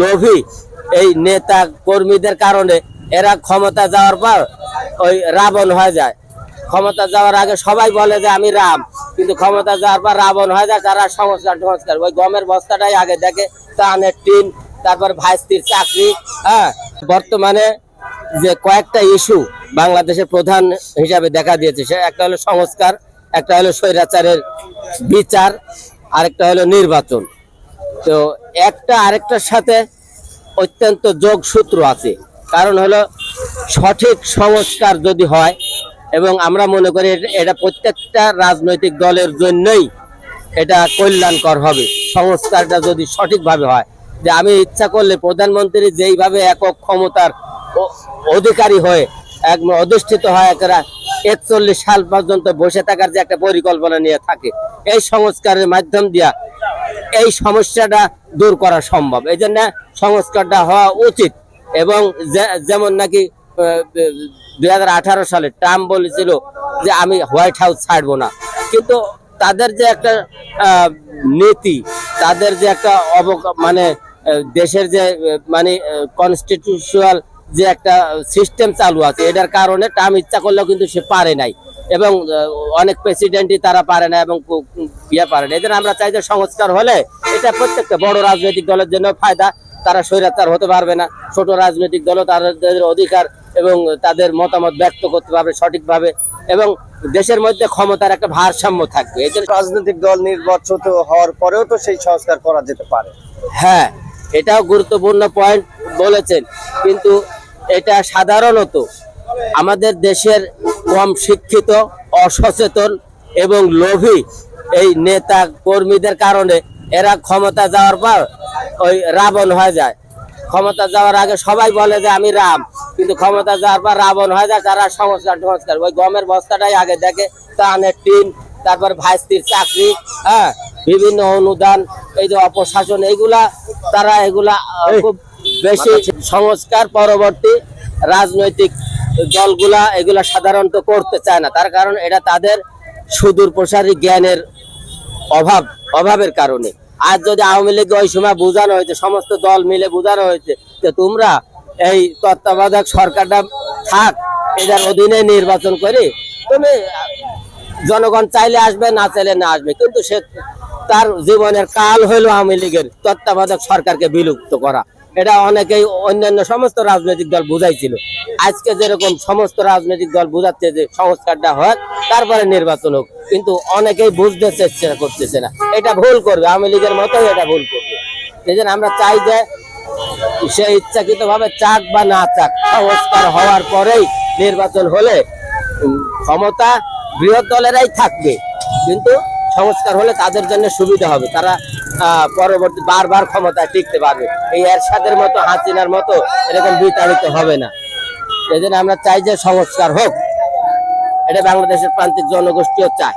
লোভী এই নেতা কর্মীদের কারণে এরা ক্ষমতা যাওয়ার পর ওই রাবণ হয়ে যায়। ক্ষমতা যাওয়ার আগে সবাই বলে যে আমি রাম, কিন্তু ক্ষমতা যাওয়ার পর রাবণ হয়ে যায়, তারা সংস্কার সংস্কার ওই গমের বস্তাটাই আগে দেখে তানের টিন, তারপর ভাইস্তির চাকরি হ্যাঁ। বর্তমানে যে কয়েকটা ইস্যু বাংলাদেশের প্রধান হিসাবে দেখা দিয়েছে, সে একটা হলো সংস্কার, একটা হলো স্বৈরাচারের বিচার, আরেকটা হলো নির্বাচন। তো একটা আরেকটার সাথে অত্যন্ত যোগসূত্র আছে। কারণ হলো সঠিক সংস্কার যদি হয় এবং আমরা মনে করি এটা- প্রত্যেকটা রাজনৈতিক দলের জন্যই এটা কল্যাণকর হবে, সংস্কারটা যদি সঠিকভাবে হয়। যে আমি ইচ্ছা করলে প্রধানমন্ত্রী যেইভাবে একক ক্ষমতার অধিকারী হয়ে এক, অধিষ্ঠিত হয় একটা একচল্লিশ সাল পর্যন্ত বসে থাকার যে একটা পরিকল্পনা নিয়ে থাকে, এই সংস্কারের মাধ্যম দিয়া এই সমস্যাটা দূর করা সম্ভব। এই জন্য সংস্কারটা হওয়া উচিত এবং যেমন নাকি দু হাজার আঠারো সালে ট্রাম্প বলেছিল যে আমি হোয়াইট হাউস ছাড়বো না। কিন্তু তাদের যে একটা নীতি, তাদের যে একটা অবক মানে দেশের যে মানে কনস্টিটিউশনাল যে একটা সিস্টেম চালু আছে এটার কারণে ট্রাম্প ইচ্ছা করলেও কিন্তু সে পারে নাই। এবং অনেক প্রেসিডেন্টই তারা পারে না এবং ইয়ে পারে না। এদের আমরা চাই যে সংস্কার হলে এটা প্রত্যেকটা বড় রাজনৈতিক দলের জন্য ফায়দা। তারা স্বৈরাচার হতে পারবে না। ছোট রাজনৈতিক দলও তাদের অধিকার এবং তাদের মতামত ব্যক্ত করতে পারবে সঠিকভাবে। এবং দেশের মধ্যে ক্ষমতার একটা ভারসাম্য থাকবে। এই জন্য রাজনৈতিক দল নির্বাচিত হওয়ার পরেও তো সেই সংস্কার করা যেতে পারে। হ্যাঁ এটাও গুরুত্বপূর্ণ পয়েন্ট বলেছেন। কিন্তু এটা সাধারণত আমাদের দেশের কম শিক্ষিত অসচেতন এবং লোভী এই নেতা কর্মীদের কারণে এরা ক্ষমতা যাওয়ার পর ওই রাবণ হয়ে যায়। ক্ষমতা যাওয়ার আগে সবাই বলে যে আমি রাম কিন্তু ক্ষমতা যাওয়ার পর রাবণ হয়ে যায় তারা সংস্কার সংস্কার ওই গমের বস্তাটাই আগে দেখে তানের টিন তারপর ভাইস্তির চাকরি হ্যাঁ বিভিন্ন অনুদান এই যে অপশাসন এইগুলা তারা এগুলা খুব বেশি সংস্কার পরবর্তী রাজনৈতিক দলগুলা এগুলা সাধারণত করতে চায় না। তার কারণ এটা তাদের সুদূর প্রসারী জ্ঞানের অভাব, অভাবের কারণে। আজ যদি আওয়ামী লীগ ওই সময় বোঝানো হয়েছে, সমস্ত দল মিলে বোঝানো হয়েছে যে তোমরা এই তত্ত্বাবধায়ক সরকারটা থাক এটার অধীনে নির্বাচন করে। তুমি জনগণ চাইলে আসবে, না চাইলে না আসবে। কিন্তু সে তার জীবনের কাল হইল আওয়ামী লীগের তত্ত্বাবধায়ক সরকারকে বিলুপ্ত করা। এটা অনেকেই অন্যান্য সমস্ত রাজনৈতিক দল বুঝাইছিল। আজকে যেরকম সমস্ত রাজনৈতিক দল বুঝাচ্ছে যে সংস্কারটা হয় তারপরে নির্বাচন হোক, কিন্তু অনেকেই বুঝতে চেষ্টা করতেছে না। এটা ভুল করবে, আওয়ামী লীগের মতোই এটা ভুল করবে। জন্য আমরা চাই যে সে ইচ্ছাকৃত ভাবে চাক বা না চাক, সংস্কার হওয়ার পরেই নির্বাচন হলে ক্ষমতা বৃহৎ দলেরাই থাকবে। কিন্তু সংস্কার হলে তাদের জন্য সুবিধা হবে। তারা পরবর্তী বারবার ক্ষমতায় টিকতে পারবে। এই এরশাদের মতো, হাসিনার মতো এরকম বিতাড়িত হবে না। এই আমরা চাই যে সংস্কার হোক। এটা বাংলাদেশের প্রান্তিক জনগোষ্ঠীও চায়।